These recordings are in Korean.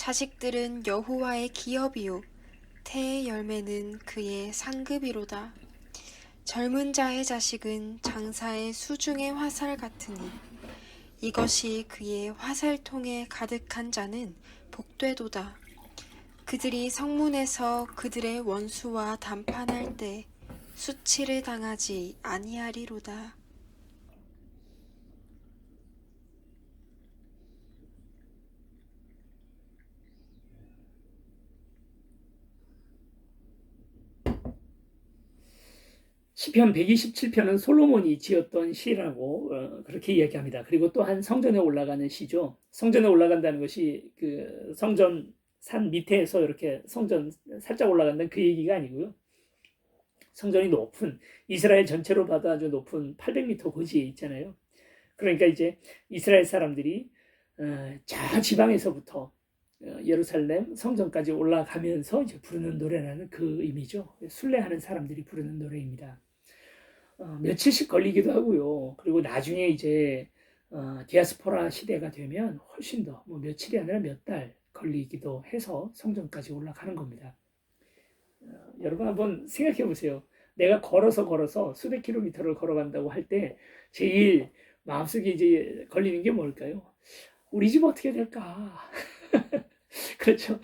자식들은 여호와의 기업이요 태의 열매는 그의 상급이로다. 젊은 자의 자식은 장사의 수중의 화살 같으니 이것이 그의 화살통에 가득한 자는 복되도다. 그들이 성문에서 그들의 원수와 담판할 때 수치를 당하지 아니하리로다. 시편 127편은 솔로몬이 지었던 시라고 어, 그렇게 이야기합니다. 그리고 또한 성전에 올라가는 시죠. 성전에 올라간다는 것이 그 성전 산 밑에서 이렇게 성전 살짝 올라간다는 그 얘기가 아니고요. 성전이 높은 이스라엘 전체로 봐도 아주 높은 800m 고지에 있잖아요. 그러니까 이제 이스라엘 사람들이 어, 저 지방에서부터 어, 예루살렘 성전까지 올라가면서 이제 부르는 노래라는 그 의미죠. 순례하는 사람들이 부르는 노래입니다. 어, 며칠씩 걸리기도 하고요. 그리고 나중에 이제 어, 디아스포라 시대가 되면 훨씬 더 뭐 며칠이 아니라 몇 달 걸리기도 해서 성전까지 올라가는 겁니다. 어, 여러분 한번 생각해 보세요. 내가 걸어서 걸어서 수백 킬로미터를 걸어간다고 할 때 제일 마음속에 이제 걸리는 게 뭘까요? 우리 집 어떻게 될까? 그렇죠.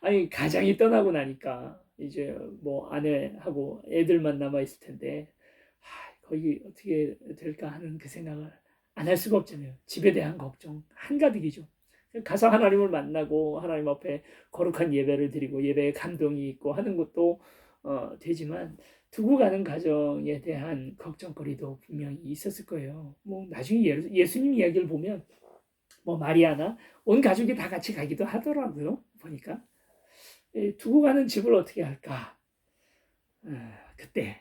아니 가장이 떠나고 나니까 이제 뭐 아내하고 애들만 남아 있을 텐데 아, 거기 어떻게 될까 하는 그 생각을 안 할 수가 없잖아요. 집에 대한 걱정 한가득이죠. 가서 하나님을 만나고 하나님 앞에 거룩한 예배를 드리고 예배에 감동이 있고 하는 것도 어, 되지만 두고 가는 가정에 대한 걱정거리도 분명히 있었을 거예요. 뭐 나중에 예, 예수님 이야기를 보면 뭐 마리아나 온 가족이 다 같이 가기도 하더라고요. 보니까 예, 두고 가는 집을 어떻게 할까? 아, 그때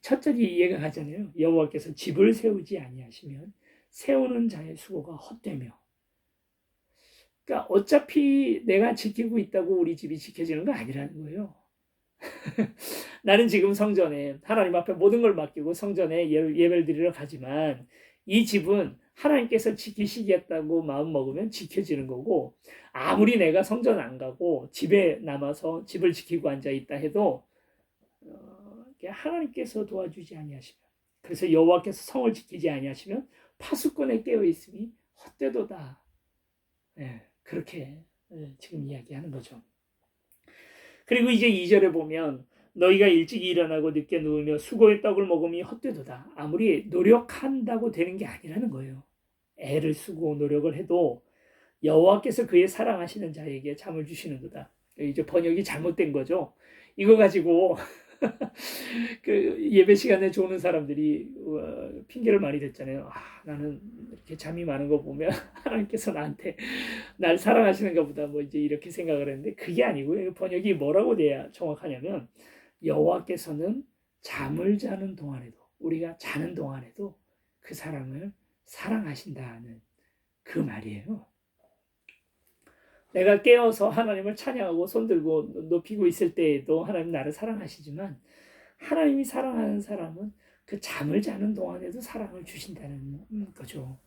첫 절이 이해가 가잖아요. 여호와께서 집을 세우지 아니하시면 세우는 자의 수고가 헛되며. 그러니까 어차피 내가 지키고 있다고 우리 집이 지켜지는 거 아니라는 거예요. 나는 지금 성전에 하나님 앞에 모든 걸 맡기고 성전에 예배를 드리러 가지만 이 집은 하나님께서 지키시겠다고 마음 먹으면 지켜지는 거고 아무리 내가 성전 안 가고 집에 남아서 집을 지키고 앉아 있다 해도 어, 하나님께서 도와주지 아니하시면 그래서 여호와께서 성을 지키지 아니하시면 파수꾼에 깨어 있음이 헛되도다. 네, 그렇게 네, 지금 이야기하는 거죠. 그리고 이제 2절에 보면 너희가 일찍 일어나고 늦게 누우며 수고의 떡을 먹음이 헛되도다. 아무리 노력한다고 되는 게 아니라는 거예요. 애를 쓰고 노력을 해도 여호와께서 그의 사랑하시는 자에게 잠을 주시는도다. 이제 번역이 잘못된 거죠. 이거 가지고 그 예배 시간에 조는 사람들이 어, 핑계를 많이 댔잖아요. 아, 나는 이렇게 잠이 많은 거 보면 하나님께서 나한테 날 사랑하시는가 보다 뭐 이제 이렇게 생각을 했는데 그게 아니고요. 번역이 뭐라고 돼야 정확하냐면 여호와께서는 잠을 자는 동안에도 우리가 자는 동안에도 그 사람을 사랑하신다는 그 말이에요. 내가 깨어서 하나님을 찬양하고 손들고 높이고 있을 때에도 하나님 나를 사랑하시지만 하나님이 사랑하는 사람은 그 잠을 자는 동안에도 사랑을 주신다는 거죠.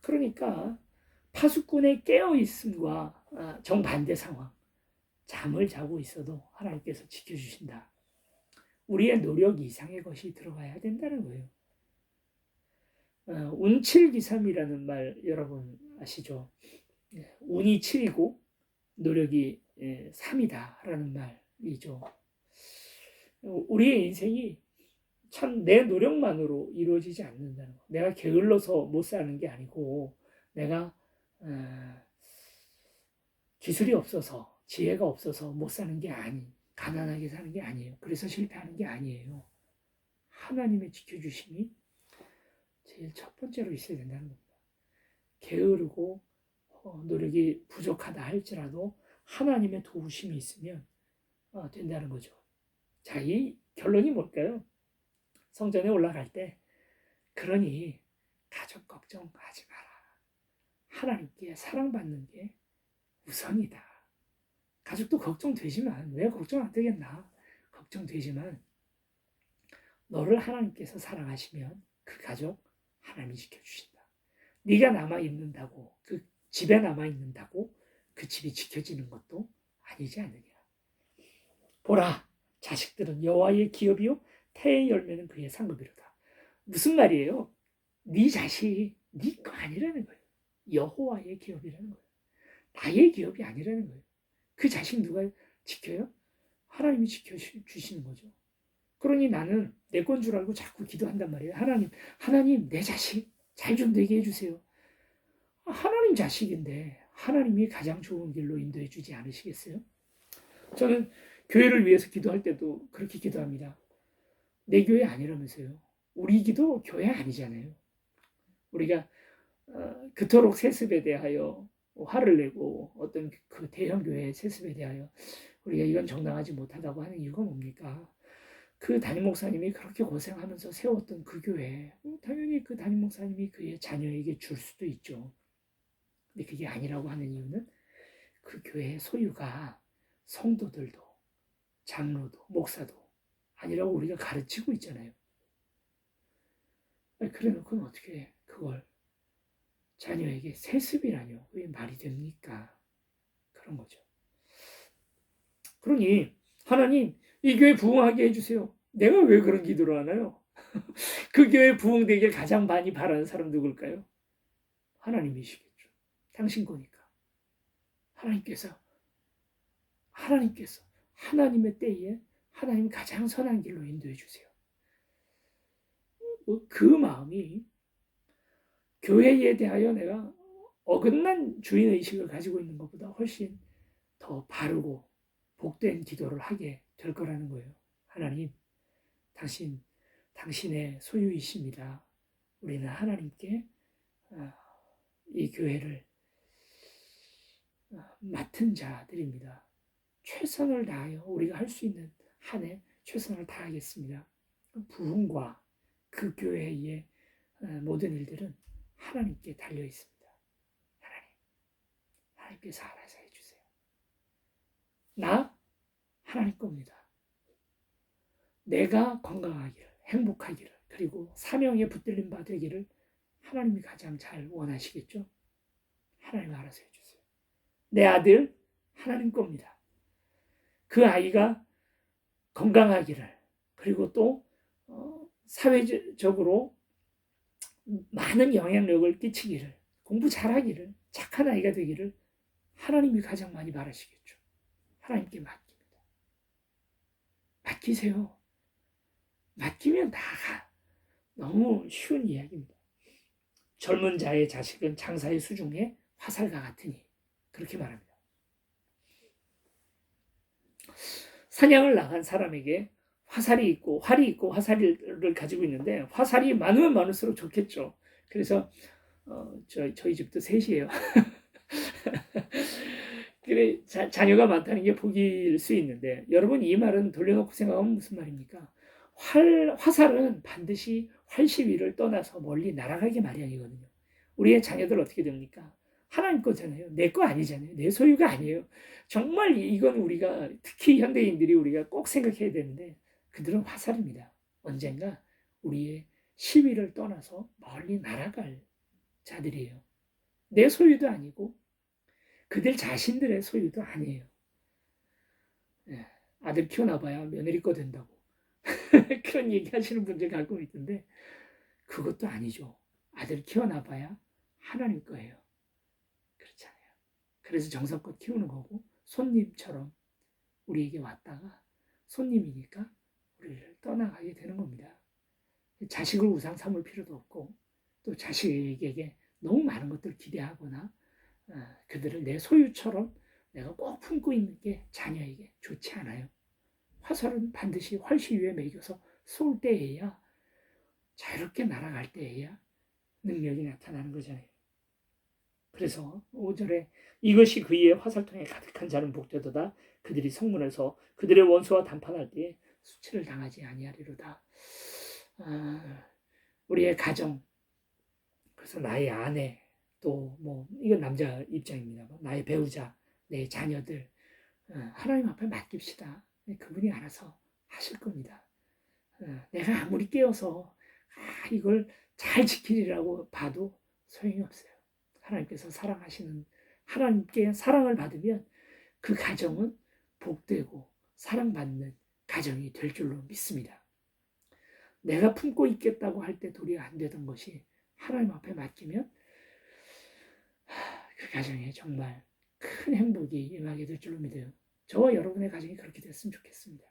그러니까 파수꾼의 깨어 있음과 아, 정반대 상황. 잠을 자고 있어도 하나님께서 지켜주신다. 우리의 노력 이상의 것이 들어가야 된다는 거예요. 어, 운칠기삼이라는 말 여러분 아시죠? 예, 운이 7이고 노력이 3이다라는 예, 말이죠. 우리의 인생이 참 내 노력만으로 이루어지지 않는다는 거. 내가 게을러서 못 사는 게 아니고 내가 어, 기술이 없어서 지혜가 없어서 못 사는 게 아니. 가난하게 사는 게 아니에요. 그래서 실패하는 게 아니에요. 하나님의 지켜주심이 제일 첫 번째로 있어야 된다는 겁니다. 게으르고 어, 노력이 부족하다 할지라도 하나님의 도우심이 있으면 어, 된다는 거죠. 자, 이 결론이 뭘까요? 성전에 올라갈 때 그러니 가족 걱정하지 마라. 하나님께 사랑받는 게 우선이다. 가족도 걱정되지만 왜 걱정 안 되겠나? 걱정되지만 너를 하나님께서 사랑하시면 그 가족 하나님이 지켜주신다. 네가 남아 있는다고 그 집에 남아 있는다고 그 집이 지켜지는 것도 아니지 않느냐. 보라, 자식들은 여호와의 기업이요 태의 열매는 그의 상급이로다. 무슨 말이에요? 네 자식 네 거 아니라는 거예요. 여호와의 기업이라는 거예요. 나의 기업이 아니라는 거예요. 그 자식 누가 지켜요? 하나님이 지켜주시는 거죠. 그러니 나는 내 건 줄 알고 자꾸 기도한단 말이에요. 하나님, 하나님, 내 자식 잘 좀 되게 해주세요. 아, 하나님 자식인데 하나님이 가장 좋은 길로 인도해 주지 않으시겠어요? 저는 교회를 위해서 기도할 때도 그렇게 기도합니다. 내 교회 아니라면서요. 우리 기도 교회 아니잖아요. 우리가 어, 그토록 세습에 대하여 화를 내고 어떤 그 대형 교회의 세습에 대하여 우리가 이건 정당하지 못하다고 하는 이유가 뭡니까? 그 담임 목사님이 그렇게 고생하면서 세웠던 그 교회, 어, 당연히 그 담임 목사님이 그의 자녀에게 줄 수도 있죠. 근데 그게 아니라고 하는 이유는 그 교회의 소유가 성도들도, 장로도, 목사도 아니라고 우리가 가르치고 있잖아요. 그래 놓고는 어떻게 그걸 자녀에게 세습이라뇨. 그게 말이 됩니까? 그런 거죠. 그러니 하나님 이 교회 부흥하게 해주세요. 내가 왜 그런 기도를 하나요? 그 교회 부흥되길 가장 많이 바라는 사람 누굴까요? 하나님이시겠죠. 당신 거니까. 하나님께서 하나님께서 하나님의 때에 하나님 가장 선한 길로 인도해 주세요. 뭐그 마음이 교회에 대하여 내가 어긋난 주인 의식을 가지고 있는 것보다 훨씬 더 바르고 복된 기도를 하게 될 거라는 거예요. 하나님, 당신, 당신의 소유이십니다. 우리는 하나님께 아, 이 교회를 아, 맡은 자들입니다. 최선을 다하여 우리가 할 수 있는 한에 최선을 다하겠습니다. 부흥과 그 교회의 아, 모든 일들은 하나님께 달려 있습니다. 하나님, 하나님께서 알아서 해주세요. 나 하나님 겁니다. 내가 건강하기를, 행복하기를, 그리고 사명에 붙들림 받으기를 하나님이 가장 잘 원하시겠죠? 하나님 알아서 해주세요. 내 아들 하나님 겁니다. 그 아이가 건강하기를, 그리고 또 어, 사회적으로 많은 영향력을 끼치기를, 공부 잘하기를, 착한 아이가 되기를 하나님이 가장 많이 바라시겠죠. 하나님께 맡깁니다. 맡기세요. 맡기면 다가 너무 쉬운 이야기입니다. 젊은 자의 자식은 장사의 수중에 화살과 같으니 그렇게 말합니다. 사냥을 나간 사람에게 화살이 있고 활이 있고 화살을 가지고 있는데 화살이 많으면 많을수록 좋겠죠. 그래서 어, 저, 저희 집도 셋이에요. 그래 자, 자녀가 많다는 게 복일 수 있는데 여러분 이 말은 돌려놓고 생각하면 무슨 말입니까? 활 화살은 반드시 활시위를 떠나서 멀리 날아가기 마련이거든요. 우리의 자녀들 어떻게 됩니까? 하나님 거잖아요. 내 거 아니잖아요. 내 소유가 아니에요. 정말 이건 우리가 특히 현대인들이 우리가 꼭 생각해야 되는데 그들은 화살입니다. 언젠가 우리의 시위를 떠나서 멀리 날아갈 자들이에요. 내 소유도 아니고 그들 자신들의 소유도 아니에요. 예, 아들 키워놔봐야 며느리 거 된다고 그런 얘기 하시는 분들 가끔 있던데 그것도 아니죠. 아들 키워놔봐야 하나님 거예요. 그래서 정성껏 키우는 거고 손님처럼 우리에게 왔다가 손님이니까 우리를 떠나가게 되는 겁니다. 자식을 우상 삼을 필요도 없고 또 자식에게 너무 많은 것들을 기대하거나 어, 그들을 내 소유처럼 내가 꼭 품고 있는 게 자녀에게 좋지 않아요. 화살은 반드시 활시 위에 매겨서 쏠 때에야 자유롭게 날아갈 때에야 능력이 나타나는 거잖아요. 그래서 5절에 이것이 그이의 화살통에 가득한 자는 복되도다. 그들이 성문에서 그들의 원수와 담판할 때에 수치를 당하지 아니하리로다. 아, 우리의 가정, 그래서 나의 아내, 또 뭐 이건 남자 입장입니다. 나의 배우자, 내 자녀들 어, 하나님 앞에 맡깁시다. 그분이 알아서 하실 겁니다. 어, 내가 아무리 깨어서 아, 이걸 잘 지키리라고 봐도 소용이 없어요. 하나님께서 사랑하시는 하나님께 사랑을 받으면 그 가정은 복되고 사랑받는 가정이 될 줄로 믿습니다. 내가 품고 있겠다고 할 때 도리어 안 되던 것이 하나님 앞에 맡기면 하, 그 가정에 정말 큰 행복이 임하게 될 줄로 믿어요. 저와 여러분의 가정이 그렇게 됐으면 좋겠습니다.